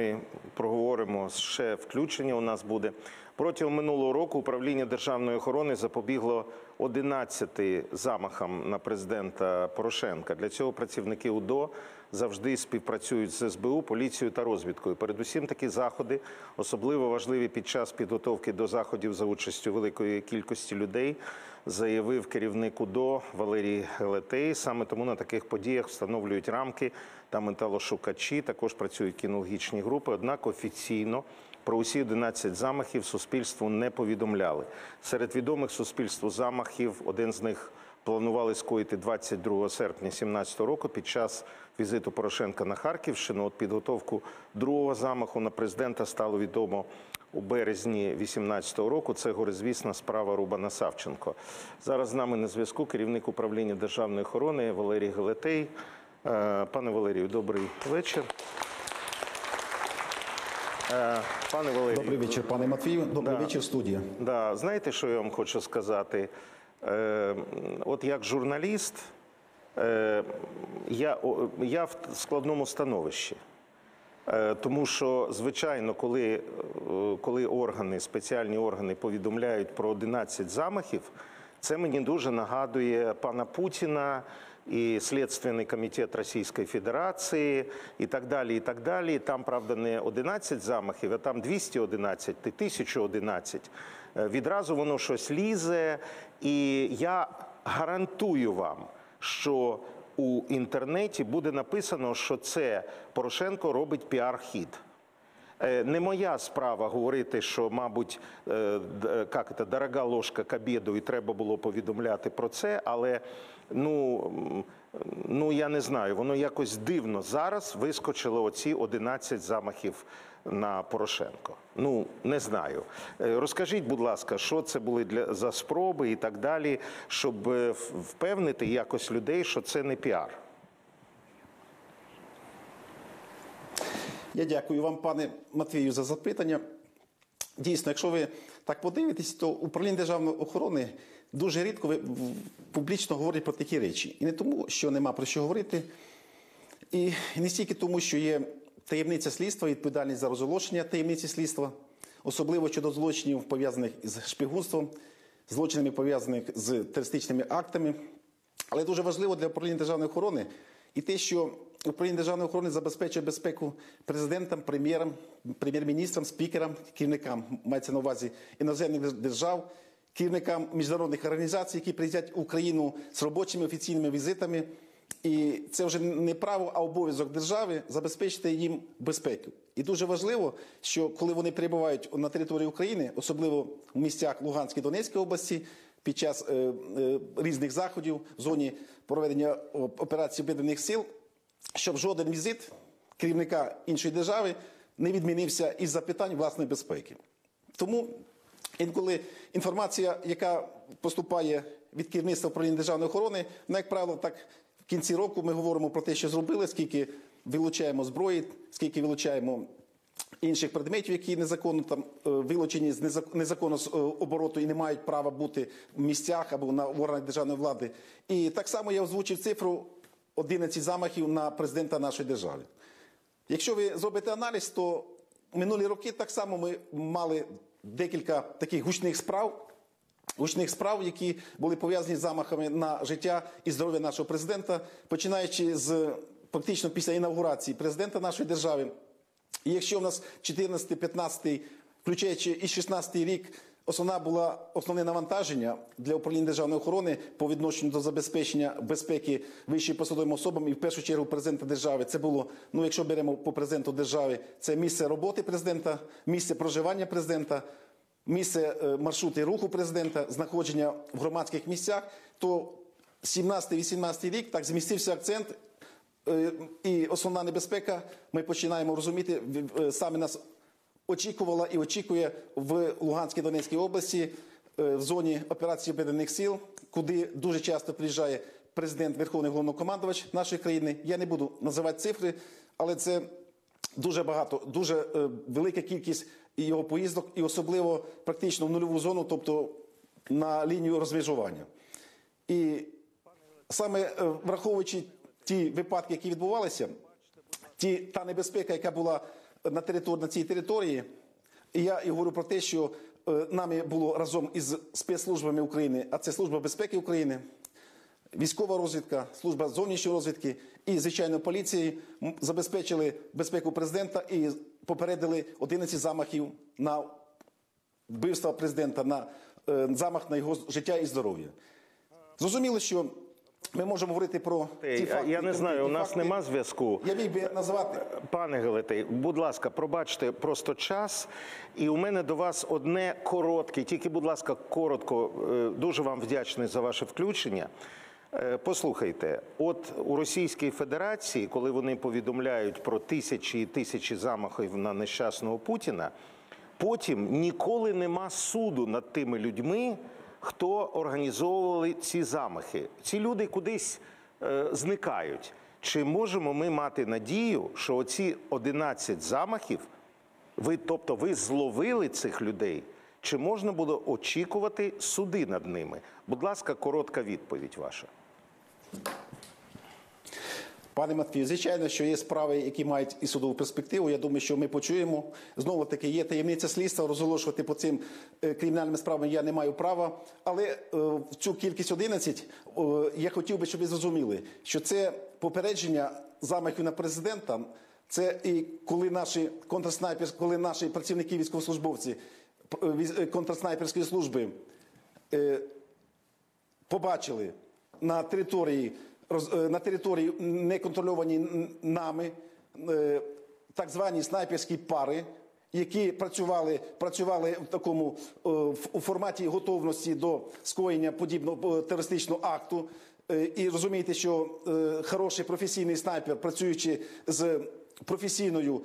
Ми проговоримо ще включення. У нас буде протягом минулого року управління державної охорони запобігло 11 замахам на президента Порошенка. Для цього працівники УДО завжди співпрацюють з СБУ, поліцією та розвідкою. Передусім, такі заходи особливо важливі під час підготовки до заходів за участю великої кількості людей. Заявив керівник УДО Валерій Гелетей. Саме тому на таких подіях встановлюють рамки та металошукачі. Також працюють кінологічні групи. Однак офіційно про усі 11 замахів суспільству не повідомляли. Серед відомих суспільству замахів один з них планували скоїти 22 серпня 2017 року під час візиту Порошенка на Харківщину. От підготовку другого замаху на президента стало відомо у березні 2018 року. Це горизвісна справа Рубана Савченко. Зараз з нами на зв'язку керівник управління державної охорони Валерій Гелетей. Е, Пане Валерію, добрий вечір. Е, Пане Валерію, Добрий вечір, пане Матвію. Добрий Да. вечір, студія. Да, знаєте, що я вам хочу сказати? Е, от як журналіст, я, я в складному становищі. Тому що, звичайно, коли, коли органи, спеціальні органи повідомляють про 11 замахів, це мені дуже нагадує пана Путіна і Слідственний комітет Російської Федерації і так далі. і так далі. Там, правда, не 11 замахів, а там 211, і 1011. Е, Відразу воно щось лізе, і я гарантую вам, що у інтернеті буде написано, що це Порошенко робить піар-хід. Е, Не моя справа говорити, що, мабуть, е, як це, дорога ложка к обіду, і треба було повідомляти про це, але ну, ну я не знаю, воно якось дивно зараз вискочило оці 11 замахів на Порошенко. Ну, не знаю. Е, Розкажіть, будь ласка, що це були для за спроби і так далі, щоб е, впевнити якось людей, що це не піар. Я дякую вам, пане Матвію, за запитання. Дійсно, якщо ви так подивитесь, то управління державної охорони дуже рідко ви- публічно говорить про такі речі. І не тому, що нема про що говорити, і не стільки тому, що є таємниця слідства, відповідальність за розголошення таємниці слідства, особливо щодо злочинів, пов'язаних з шпигунством, злочинами пов'язаних з терористичними актами. Але дуже важливо для управління державної охорони і те, що управління державної охорони забезпечує безпеку президентам, прем'єрам, прем'єр-міністрам, спікерам, керівникам, мається на увазі іноземних держав, керівникам міжнародних організацій, які приїздять в Україну з робочими офіційними візитами. І це вже не право, а обов'язок держави забезпечити їм безпеку. І дуже важливо, що коли вони перебувають на території України, особливо в місцях Луганської Донецької області, під час е, е, різних заходів в зоні проведення операції об'єднаних сил, щоб жоден візит керівника іншої держави не відмінився із запитань власної безпеки. Тому інколи інформація, яка поступає від керівництва управління державної охорони, ну, як правило, так в кінці року ми говоримо про те, що зробили, скільки вилучаємо зброї, скільки вилучаємо інших предметів, які незаконно там е, вилучені з незак- незаконно з е, обороту і не мають права бути в місцях або на органах державної влади. І так само я озвучив цифру 11 замахів на президента нашої держави. Якщо ви зробите аналіз, то минулі роки так само ми мали декілька таких гучних справ. Гучних справ, які були пов'язані з замахами на життя і здоров'я нашого президента, починаючи з практично після інаугурації президента нашої держави. І якщо в нас 14-15, включаючи і 16 рік, основна була основне навантаження для управління державної охорони по відношенню до забезпечення безпеки вищим посадовим особам, і в першу чергу президента держави, це було, ну якщо беремо по президенту держави, це місце роботи президента, місце проживання президента, місце е, маршрути руху президента, знаходження в громадських місцях, то 17-18 рік так змістився акцент і основна небезпека, ми починаємо розуміти, е, саме нас очікувала і очікує в Луганській Донецькій області е, в зоні операції об'єднаних сил, куди дуже часто приїжджає президент Верховний головнокомандувач нашої країни. Я не буду називати цифри, але це дуже багато, дуже е, велика кількість його поїздок, і особливо практично в нульову зону, тобто на лінію розмежування. І саме е, враховуючи ті випадки, які відбувалися, ті, та небезпека, яка була на, території, на цій території. І я і говорю про те, що е, нами було разом із спецслужбами України, а це Служба безпеки України, військова розвідка, служба зовнішньої розвідки і, звичайно, поліції забезпечили безпеку президента і попередили 11 замахів на вбивство президента, на е, замах на його життя і здоров'я. Зрозуміло, що ми можемо говорити про ті факти. Я не знаю, у нас факти. нема зв'язку. Я міг би назвати. Пане Гелетей, будь ласка, пробачте просто час. І у мене до вас одне коротке, тільки, будь ласка, коротко. Е, Дуже вам вдячний за ваше включення. Е, Послухайте, от у Російській Федерації, коли вони повідомляють про тисячі і тисячі замахів на нещасного Путіна, потім ніколи нема суду над тими людьми, хто організовували ці замахи. Ці люди кудись е, зникають. Чи можемо ми мати надію, що оці 11 замахів, ви, тобто ви зловили цих людей, чи можна було очікувати суди над ними? Будь ласка, коротка відповідь ваша. Пане Матвію, звичайно, що є справи, які мають і судову перспективу. Я думаю, що ми почуємо. Знову таки, є таємниця слідства. Розголошувати по цим е, кримінальним справам я не маю права. Але е, в цю кількість 11 е, я хотів би, щоб ви зрозуміли, що це попередження замахів на президента. Це і коли наші контрснайпер, коли наші працівники військовослужбовці контрснайперської служби побачили на території на території неконтрольованій н- нами е, так звані снайперські пари, які працювали, працювали в такому е, у форматі готовності до скоєння подібного е, терористичного акту. Е, І розумієте, що е, хороший професійний снайпер, працюючи з професійною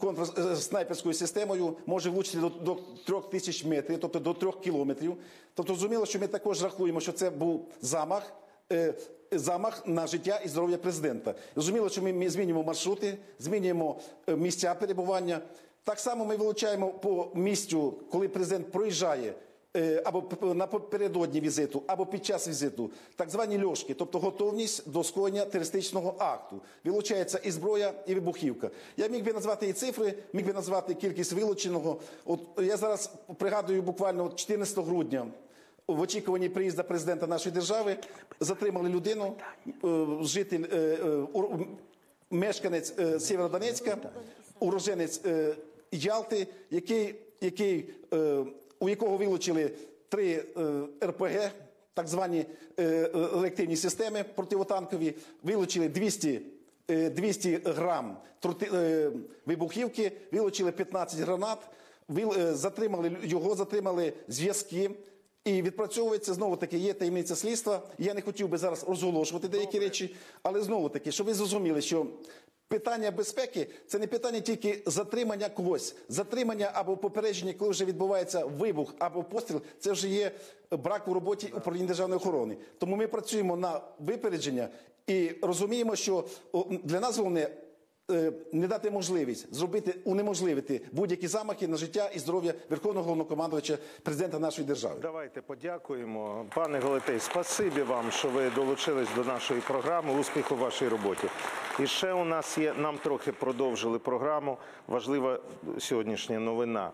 контрснайперською системою, може влучити до, до 3 тисяч метрів, тобто до 3 кілометрів. Тобто, зрозуміло, що ми також рахуємо, що це був замах. Е, Замах на життя і здоров'я президента. Зрозуміло, що ми- змінюємо маршрути, змінюємо е, місця перебування. Так само ми вилучаємо по місцю, коли президент проїжджає е, або напередодні візиту, або під час візиту, так звані льошки, тобто готовність до скоєння терористичного акту. Вилучається і зброя, і вибухівка. Я міг би назвати і цифри, міг би назвати кількість вилученого. От я зараз пригадую буквально 14 грудня. В очікуванні приїзду президента нашої держави затримали людину, е, житель, е, е, мешканець Сєвєродонецька, уроженець Ялти, який, який, у якого вилучили три РПГ, так звані реактивні системи противотанкові, вилучили 200 е, 200 грам вибухівки, вилучили 15 гранат, затримали його, затримали зв'язки. І відпрацьовується знову таки є таємниця слідства. Я не хотів би зараз розголошувати деякі речі, але знову таки, щоб ви зрозуміли, що питання безпеки це не питання тільки затримання когось, затримання або попередження, коли вже відбувається вибух або постріл, це вже є брак у роботі управління державної охорони. Тому ми працюємо на випередження і розуміємо, що для нас головне не дати можливість зробити унеможливити будь-які замахи на життя і здоров'я Верховного головнокомандувача президента нашої держави. Давайте подякуємо. Пане Голетей, спасибі вам, що ви долучились до нашої програми. Успіху в вашій роботі. І ще у нас є, нам трохи продовжили програму. Важлива сьогоднішня новина.